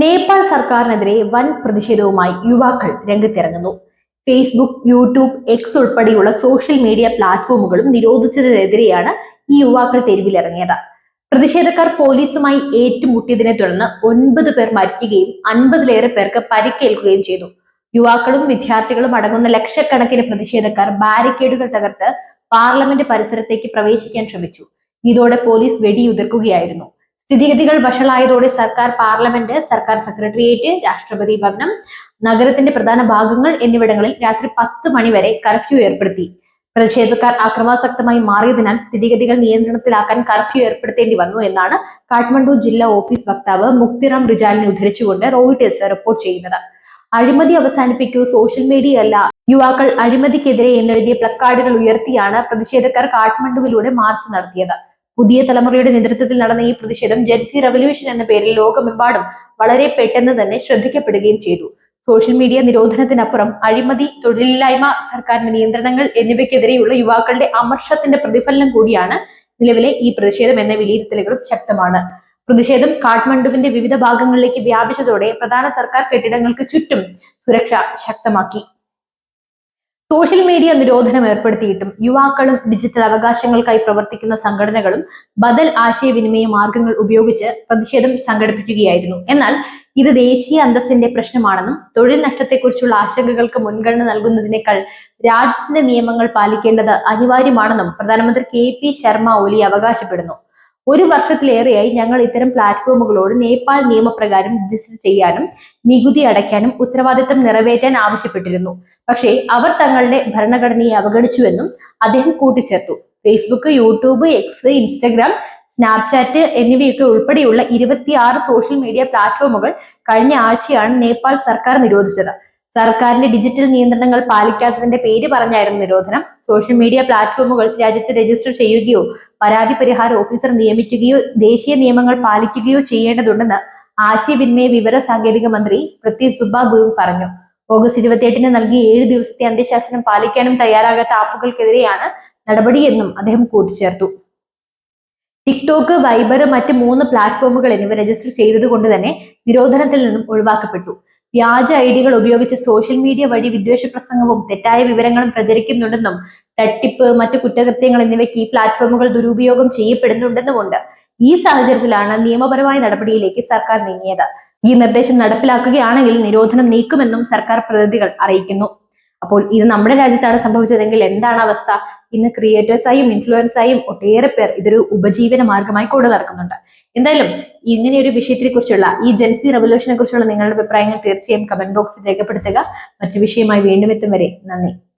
നേപ്പാൾ സർക്കാരിനെതിരെ വൻ പ്രതിഷേധവുമായി യുവാക്കൾ രംഗത്തിറങ്ങുന്നു. ഫേസ്ബുക്ക് യൂട്യൂബ് എക്സ് ഉൾപ്പെടെയുള്ള സോഷ്യൽ മീഡിയ പ്ലാറ്റ്ഫോമുകളും നിരോധിച്ചതിനെതിരെയാണ് ഈ യുവാക്കൾ തെരുവിലിറങ്ങിയത്. പ്രതിഷേധക്കാർ പോലീസുമായി ഏറ്റുമുട്ടിയതിനെ തുടർന്ന് ഒൻപത് പേർ മരിക്കുകയും അൻപതിലേറെ പേർക്ക് പരിക്കേൽക്കുകയും ചെയ്തു. യുവാക്കളും വിദ്യാർത്ഥികളും അടങ്ങുന്ന ലക്ഷക്കണക്കിന് പ്രതിഷേധക്കാർ ബാരിക്കേഡുകൾ തകർത്ത് പാർലമെന്റ് പരിസരത്തേക്ക് പ്രവേശിക്കാൻ ശ്രമിച്ചു. ഇതോടെ പോലീസ് വെടിയുതിർക്കുകയായിരുന്നു. സ്ഥിതിഗതികൾ വഷളായതോടെ സർക്കാർ പാർലമെന്റ് സർക്കാർ സെക്രട്ടേറിയറ്റ് രാഷ്ട്രപതി ഭവനം നഗരത്തിന്റെ പ്രധാന ഭാഗങ്ങൾ എന്നിവിടങ്ങളിൽ രാത്രി പത്ത് മണിവരെ കർഫ്യൂ ഏർപ്പെടുത്തി. പ്രതിഷേധക്കാർ അക്രമാസക്തമായി മാറിയതിനാൽ സ്ഥിതിഗതികൾ നിയന്ത്രണത്തിലാക്കാൻ കർഫ്യൂ ഏർപ്പെടുത്തേണ്ടി വന്നു എന്നാണ് കാഠ്മണ്ഡു ജില്ലാ ഓഫീസ് വക്താവ് മുക്തിറാം റിജാലിനെ ഉദ്ധരിച്ചുകൊണ്ട് റോയിട്ടേഴ്സ് റിപ്പോർട്ട് ചെയ്യുന്നത്. അഴിമതി അവസാനിപ്പിക്കൂ സോഷ്യൽ മീഡിയ അല്ല യുവാക്കൾ അഴിമതിക്കെതിരെ എന്നെഴുതിയ പ്ലക്കാർഡുകൾ ഉയർത്തിയാണ് പ്രതിഷേധക്കാർ കാഠ്മണ്ഡുവിലൂടെ മാർച്ച് നടത്തിയത്. പുതിയ തലമുറയുടെ നേതൃത്വത്തിൽ നടന്ന ഈ പ്രതിഷേധം ജെൻസി റവല്യൂഷൻ എന്ന പേരിൽ ലോകമെമ്പാടും വളരെ പെട്ടെന്ന് തന്നെ ശ്രദ്ധിക്കപ്പെടുകയും ചെയ്തു. സോഷ്യൽ മീഡിയ നിരോധനത്തിനപ്പുറം അഴിമതി തൊഴിലില്ലായ്മ സർക്കാരിന്റെ നിയന്ത്രണങ്ങൾ എന്നിവയ്ക്കെതിരെയുള്ള യുവാക്കളുടെ അമർഷത്തിന്റെ പ്രതിഫലനം കൂടിയാണ് നിലവിലെ ഈ പ്രതിഷേധം എന്ന വിലയിരുത്തലുകളും ശക്തമാണ്. പ്രതിഷേധം കാഠ്മണ്ഡുവിന്റെ വിവിധ ഭാഗങ്ങളിലേക്ക് വ്യാപിച്ചതോടെ പ്രധാന സർക്കാർ കെട്ടിടങ്ങൾക്ക് ചുറ്റും സുരക്ഷ ശക്തമാക്കി. സോഷ്യൽ മീഡിയ നിരോധനം ഏർപ്പെടുത്തിയിട്ടും യുവാക്കളും ഡിജിറ്റൽ അവകാശങ്ങൾക്കായി പ്രവർത്തിക്കുന്ന സംഘടനകളും ബദൽ ആശയവിനിമയ മാർഗങ്ങൾ ഉപയോഗിച്ച് പ്രതിഷേധം സംഘടിപ്പിക്കുകയായിരുന്നു. എന്നാൽ ഇത് ദേശീയ അന്തസ്സിന്റെ പ്രശ്നമാണെന്നും തൊഴിൽ നഷ്ടത്തെക്കുറിച്ചുള്ള ആശങ്കകൾക്ക് മുൻഗണന നൽകുന്നതിനേക്കാൾ രാജ്യത്തിന്റെ നിയമങ്ങൾ പാലിക്കേണ്ടത് അനിവാര്യമാണെന്നും പ്രധാനമന്ത്രി കെ പി ശർമ്മ ഒലി അവകാശപ്പെടുന്നു. ഒരു വർഷത്തിലേറെയായി ഞങ്ങൾ ഇത്തരം പ്ലാറ്റ്ഫോമുകളോട് നേപ്പാൾ നിയമപ്രകാരം രജിസ്റ്റർ ചെയ്യാനും നികുതി അടയ്ക്കാനും ഉത്തരവാദിത്തം നിറവേറ്റാൻ ആവശ്യപ്പെട്ടിരുന്നു. പക്ഷേ അവർ തങ്ങളുടെ ഭരണഘടനയെ അവഗണിച്ചുവെന്നും അദ്ദേഹം കൂട്ടിച്ചേർത്തു. Facebook YouTube X Instagram Snapchat എന്നിവയൊക്കെ ഉൾപ്പെടെയുള്ള ഇരുപത്തിയാറ് സോഷ്യൽ മീഡിയ പ്ലാറ്റ്ഫോമുകൾ കഴിഞ്ഞ ആഴ്ചയാണ് നേപ്പാൾ സർക്കാർ നിരോധിച്ചത്. സർക്കാരിന്റെ ഡിജിറ്റൽ നിയന്ത്രണങ്ങൾ പാലിക്കാത്തതിന്റെ പേര് പറഞ്ഞായിരുന്നു നിരോധനം. സോഷ്യൽ മീഡിയ പ്ലാറ്റ്ഫോമുകൾ രാജ്യത്ത് രജിസ്റ്റർ ചെയ്യുകയോ പരാതി പരിഹാര ഓഫീസർ നിയമിക്കുകയോ ദേശീയ നിയമങ്ങൾ പാലിക്കുകയോ ചെയ്യേണ്ടതുണ്ടെന്ന് ആശയവിനിമയ വിവര സാങ്കേതിക മന്ത്രി പ്രത്യേക് സുബ പറഞ്ഞു. ഓഗസ്റ്റ് ഇരുപത്തിയെട്ടിന് നൽകിയ ഏഴ് ദിവസത്തെ അന്ത്യശാസനം പാലിക്കാനും തയ്യാറാകാത്ത ആപ്പുകൾക്കെതിരെയാണ് നടപടിയെന്നും അദ്ദേഹം കൂട്ടിച്ചേർത്തു. ടിക്ടോക്ക് വൈബർ മറ്റ് മൂന്ന് പ്ലാറ്റ്ഫോമുകൾ എന്നിവ രജിസ്റ്റർ ചെയ്തതുകൊണ്ട് തന്നെ നിരോധനത്തിൽ നിന്നും ഒഴിവാക്കപ്പെട്ടു. വ്യാജ ഐഡികൾ ഉപയോഗിച്ച് സോഷ്യൽ മീഡിയ വഴി വിദ്വേഷ പ്രസംഗവും തെറ്റായ വിവരങ്ങളും പ്രചരിക്കുന്നുണ്ടെന്നും തട്ടിപ്പ് മറ്റു കുറ്റകൃത്യങ്ങൾ എന്നിവയ്ക്ക് ഈ പ്ലാറ്റ്ഫോമുകൾ ദുരുപയോഗം ചെയ്യപ്പെടുന്നുണ്ടെന്നുമുണ്ട്. ഈ സാഹചര്യത്തിലാണ് നിയമപരമായ നടപടിയിലേക്ക് സർക്കാർ നീങ്ങിയത്. ഈ നിർദ്ദേശം നടപ്പിലാക്കുകയാണെങ്കിൽ നിരോധനം നീക്കുമെന്നും സർക്കാർ പ്രതിനിധികൾ അറിയിക്കുന്നു. അപ്പോൾ ഇത് നമ്മുടെ രാജ്യത്താണ് സംഭവിച്ചതെങ്കിൽ എന്താണ് അവസ്ഥ? ഇന്ന് ക്രിയേറ്റേഴ്സായും ഇൻഫ്ലുവൻസായും ഒട്ടേറെ പേർ ഇതൊരു ഉപജീവന മാർഗമായി കൂടെ നടക്കുന്നുണ്ട്. എന്തായാലും ഇങ്ങനെ ഒരു വിഷയത്തെ കുറിച്ചുള്ള ഈ ജൻസി റവല്യൂഷനെ കുറിച്ചുള്ള നിങ്ങളുടെ അഭിപ്രായങ്ങൾ തീർച്ചയായും കമന്റ് ബോക്സിൽ രേഖപ്പെടുത്തുക. മറ്റു വിഷയമായി വീണ്ടും എത്തും വരെ നന്ദി.